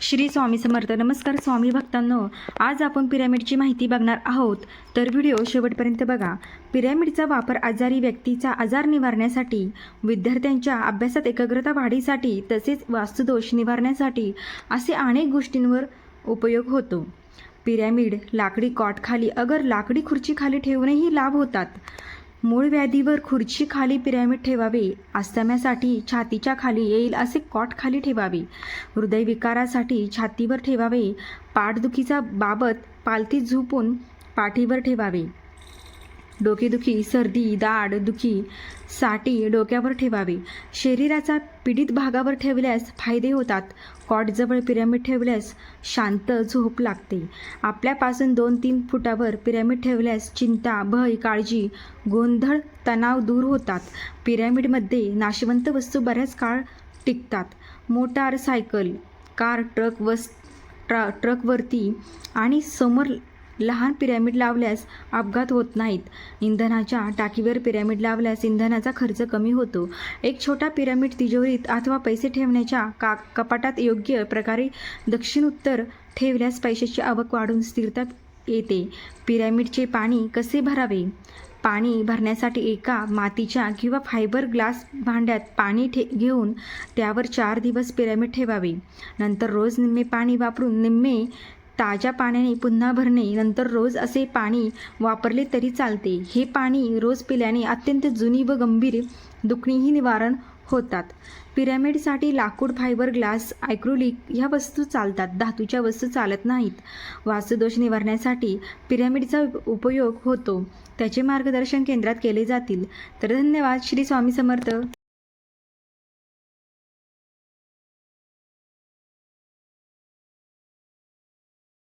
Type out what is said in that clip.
श्री स्वामी समर्थ. नमस्कार स्वामी भक्तांनो आज आपण पिरॅमिडची माहिती बघणार आहोत. तर व्हिडिओ शेवटपर्यंत बघा. पिरॅमिडचा वापर आजारी व्यक्तीचा आजार निवारण्यासाठी विद्यार्थ्यांच्या अभ्यासात एकाग्रता वाढीसाठी तसेच वास्तुदोष निवारण्यासाठी असे अनेक गोष्टींवर उपयोग होतो. पिरॅमिड लाकडी कॉटखाली अगर लाकडी खुर्चीखाली ठेवूनही लाभ होतात. मूळ व्याधीवर खुर्ची खाली पिरॅमिड ठेवावे अस्तम्यासाठी छातीच्या खाली येईल असे कॉट खाली ठेवावे. हृदयविकारासाठी छातीवर ठेवावे. पाठदुखीचा बाबत पालथी झोपून पाठीवर ठेवावे. डोकेदुखी सर्दी दाढ दुखी साठी डोक्यावर ठेवावे. शरीराचा पीडित भागावर ठेवल्यास फायदे होतात. कॉटजवळ पिरॅमिड ठेवल्यास शांत झोप लागते. आपल्यापासून दोन तीन फुटावर पिरॅमिड ठेवल्यास चिंता भय काळजी गोंधळ तणाव दूर होतात. पिरॅमिडमध्ये नाशवंत वस्तू बऱ्याच काळ टिकतात. मोटार सायकल कार ट्रक वस ट्रा ट्रकवरती आणि समोर लहान पिरॅमिड लावल्यास अपघात होत नाहीत. इंधनाच्या टाकीवर पिरॅमिड लावल्यास इंधनाचा खर्च कमी होतो. एक छोटा पिरॅमिड तिजोरीत अथवा पैसे ठेवण्याच्या का कपाटात योग्य प्रकारे दक्षिण उत्तर ठेवल्यास पैशाची आवक वाढून स्थिरता येते. पिरॅमिडचे पाणी कसे भरावे? पाणी भरण्यासाठी एका मातीच्या किंवा फायबर ग्लास भांड्यात पाणी ठे घेऊन त्यावर चार दिवस पिरॅमिड ठेवावे. नंतर रोज निम्मे पाणी वापरून निम्मे ताज्या पाण्याने पुन्हा भरणे नंतर रोज असे पाणी वापरले तरी चालते. हे पाणी रोज पिल्याने अत्यंत जुनी व गंभीर दुखणीही निवारण होतात. पिरॅमिडसाठी लाकूड फायबर ग्लास आयक्रोलिक ह्या वस्तू चालतात. धातूच्या वस्तू चालत नाहीत. वास्तुदोष निवारण्यासाठी पिरॅमिडचा उप- उपयोग होतो. त्याचे मार्गदर्शन केंद्रात केले जातील. तर धन्यवाद. श्री स्वामी समर्थ.